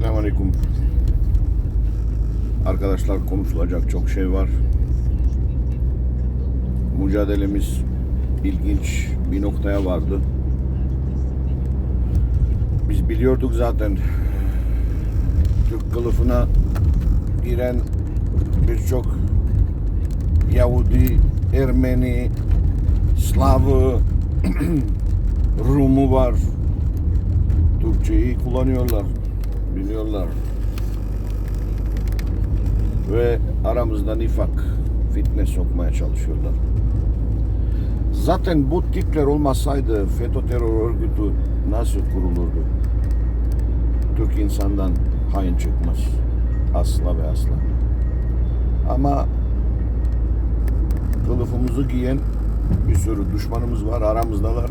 Selamünaleyküm. Arkadaşlar konuşulacak çok şey var. Mücadelemiz ilginç bir noktaya vardı. Biz biliyorduk zaten Türk kılıfına giren birçok Yahudi, Ermeni, Slavı, Rumu var. Türkçeyi kullanıyorlar, biliyorlar. Ve aramızda nifak, fitne sokmaya çalışıyorlar. Zaten bu tipler olmasaydı FETÖ terör örgütü nasıl kurulurdu? Türk insandan hain çıkmaz. Asla ve asla. Ama kılıfımızı giyen bir sürü düşmanımız var, aramızdalar.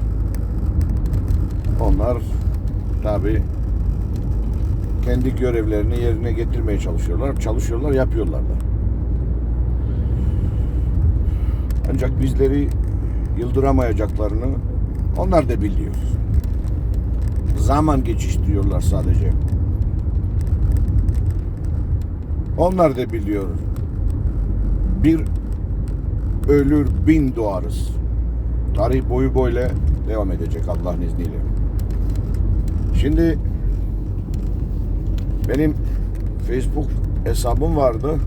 Onlar tabi kendi görevlerini yerine getirmeye çalışıyorlar. Çalışıyorlar, yapıyorlar da. Ancak bizleri yıldıramayacaklarını onlar da biliyor. Zaman geçiştiriyorlar sadece. Onlar da biliyor. Bir ölür bin doğarız. Tarih boyu böyle devam edecek Allah'ın izniyle. Şimdi benim Facebook hesabım vardı.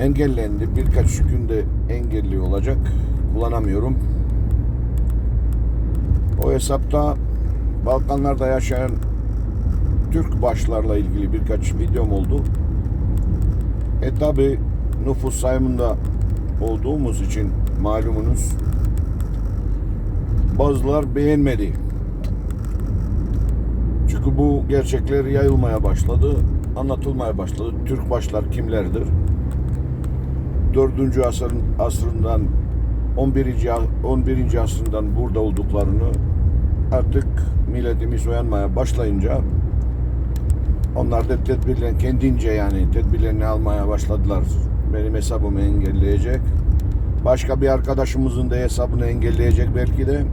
Engellendi. Birkaç günde engelli olacak. Kullanamıyorum. O hesapta Balkanlarda yaşayan Türk başlarla ilgili birkaç videom oldu. E tabi nüfus sayımında olduğumuz için malumunuz bazılar beğenmedi. Çünkü bu gerçekler yayılmaya başladı, anlatılmaya başladı. Türk başlar kimlerdir? 4. asrın asrından 11. a- 11. asrından burada olduklarını artık milletimiz uyanmaya başlayınca onlar da tedbirlerini kendince yani tedbirlerini almaya başladılar. Benim hesabımı engelleyecek. Başka bir arkadaşımızın da hesabını engelleyecek belki de.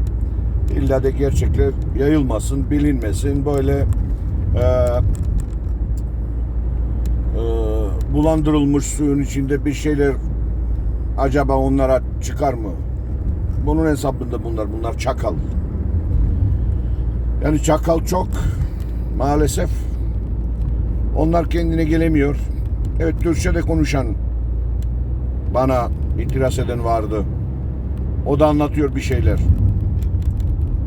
İlla da gerçekler yayılmasın, bilinmesin. Böyle e, e, bulandırılmış suyun içinde bir şeyler acaba onlara çıkar mı? Bunun hesabında bunlar. Bunlar çakal. Yani çakal çok maalesef onlar kendine gelemiyor. Evet Türkçe de konuşan bana itiraz eden vardı. O da anlatıyor bir şeyler.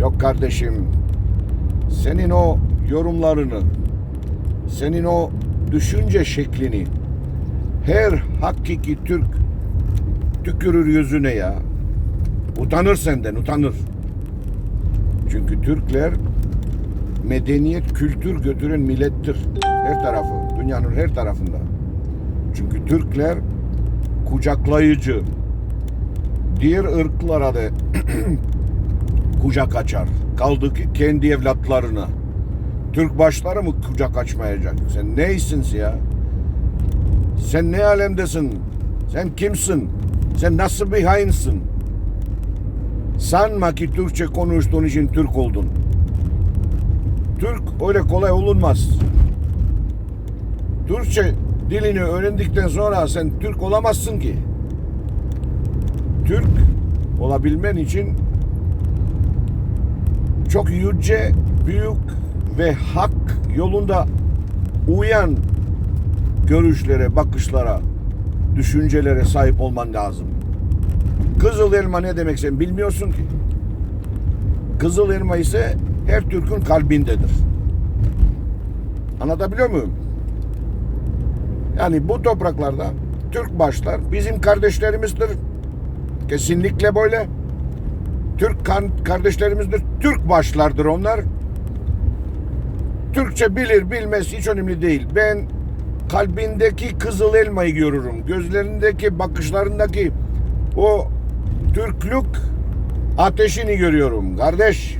Yok kardeşim senin o yorumlarını senin o düşünce şeklini her hakiki Türk tükürür yüzüne ya. Utanır senden utanır. Çünkü Türkler medeniyet, kültür götüren millettir. Her tarafı, dünyanın her tarafında. Çünkü Türkler kucaklayıcı. Diğer ırklara da kucak açar. Kaldı ki kendi evlatlarına. Türk başları mı kucak açmayacak? Sen neysin ya? Sen ne alemdesin? Sen kimsin? Sen nasıl bir hainsin? Sanma ki Türkçe konuştuğun için Türk oldun. Türk öyle kolay olunmaz. Türkçe dilini öğrendikten sonra sen Türk olamazsın ki. Türk olabilmen için çok yüce, büyük ve hak yolunda uyan görüşlere, bakışlara, düşüncelere sahip olman lazım. Kızıl elma ne demek sen bilmiyorsun ki. Kızıl elma ise her Türk'ün kalbindedir. Anlatabiliyor muyum? Yani bu topraklarda Türk başlar bizim kardeşlerimizdir. Kesinlikle böyle. Türk kardeşlerimizdir. Türk başlardır onlar. Türkçe bilir bilmez hiç önemli değil. Ben kalbindeki kızıl elmayı görürüm. Gözlerindeki bakışlarındaki o Türklük ateşini görüyorum kardeş.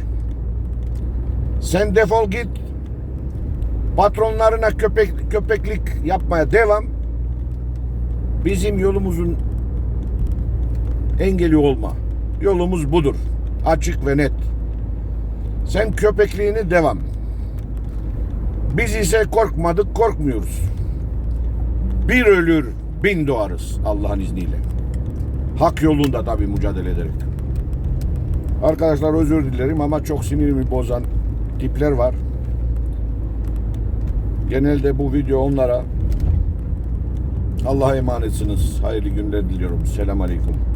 Sen defol git. Patronlarına köpek köpeklik yapmaya devam. Bizim yolumuzun engeli olma. Yolumuz budur. Açık ve net. Sen köpekliğini devam. Biz ise korkmadık, korkmuyoruz. Bir ölür, bin doğarız Allah'ın izniyle. Hak yolunda tabii mücadele ederek. Arkadaşlar özür dilerim ama çok sinirimi bozan tipler var. Genelde bu video onlara Allah'a emanetsiniz. Hayırlı günler diliyorum. Selam aleyküm.